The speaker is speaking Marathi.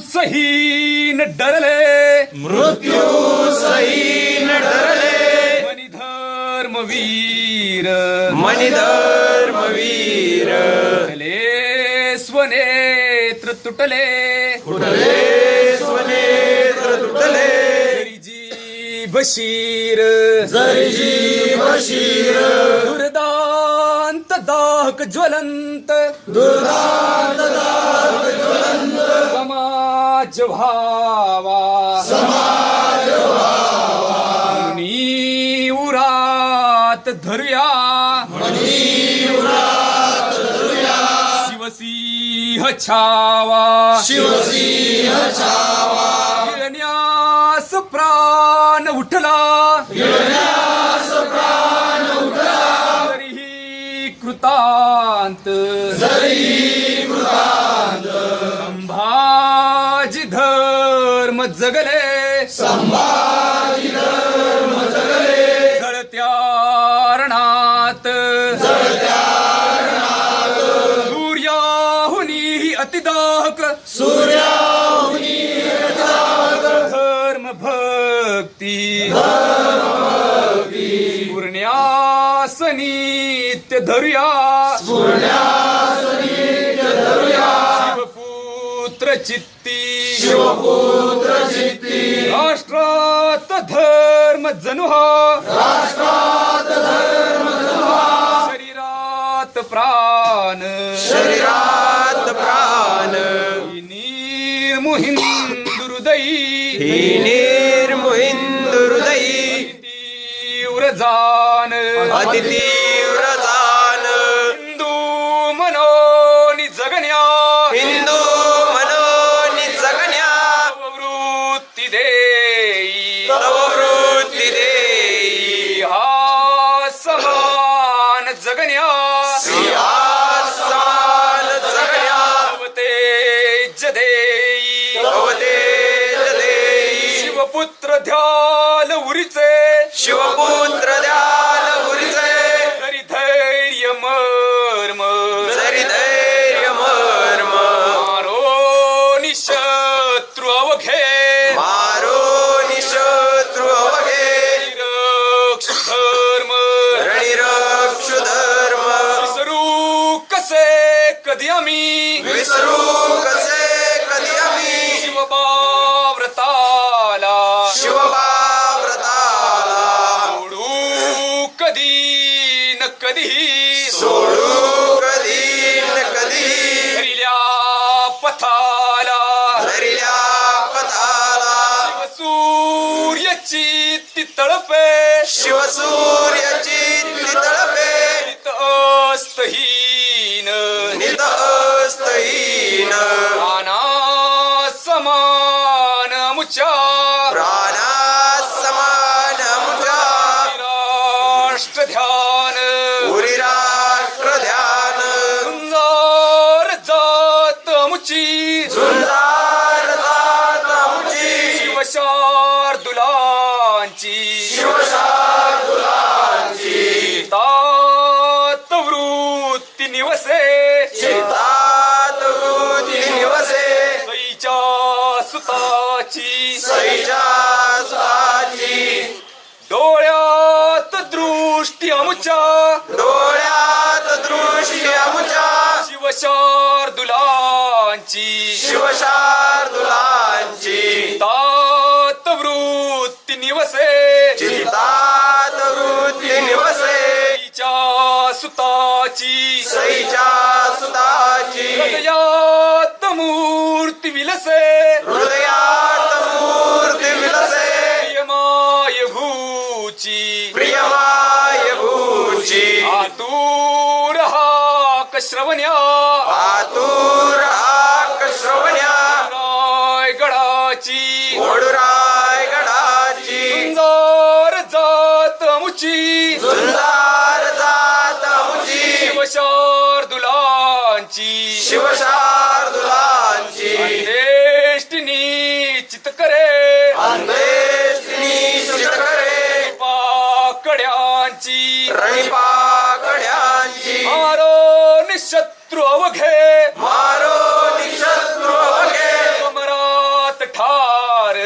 सहीन डरले. मृत्यू सहीन डरले. धर्मवीर मणिधर्मवीर तुटले स्वनेत्र तुटले. कुठले स्वनेत्र तुटले. जी बशीर जरीजी बशीर दुर्दांत दाहक ज्वलंत. दुर्दांत समाज व्हावा समाज उरात धरूया। शिवसिंह छावा। शिवसिंह छावा गिळण्यास प्राण उठला। गिळण्यास प्राण उठला तरीही कृतांत। जरी धर्म जगले. संभाजी धर्म जगले. जळत्या रणात सूर्याहुनी अतिदाहक. सूर्याहुनी धर्म भक्ती. पूर्ण्यास नित्य धरूया. शिवपुत्र चित्ती शिवपुत्र चित्ती राष्ट्रात धर्म जनु हा शरीरात प्राण। शरीरात प्राण। निर्मुहिंदुर्दयी ही तीव्र जान। अतितीव्र हिंदू मनोनी जगण्या हिंदू देई। हा समान जगण्या सिंहासन जगण्या तेज देई तव तेज देई शिवपुत्र ध्याल कधीही सोडू कधी न कधी हरिल्या पथाला. धरिल्या पथाला. सूर्याची ती तळपे. शिवसूर्याची तळपे. अस्तहीन नित अस्तहीन प्राणा समान मुच्या. प्राणा समान मुजा राष्ट्र ध्यान शिवशार्दुलांची तात वृत्ती निवसे. चितात वृत्ती निवसे. सईच्या सुताची सईच्या सुताची डोळ्यात दृष्टी अमुच्या डोळ्यात दृष्टी अमुच्या शिवशार्दुलांची. शिवशार्दुलांची. तात निवसे। चितात वृत्ती निवसे। सुताची। सईच्या सुताची। हृदयात मूर्ती विलसे। हृदयात मूर्ती विलसे। माय भूची। प्रियमाय भूची। आतूर हाक श्रवण्या। आतुर सुंदर जात मुची शिवशार्दुलांची. शिवशार्दुलांची. देष्टिनी चित करे अंधेष्टिनी शुचित करे पाकड्यांची रणिपाकड्यांची मारो निशत्रू अवघे. मारो निशत्रू अवघे. समरा सम्राट ठार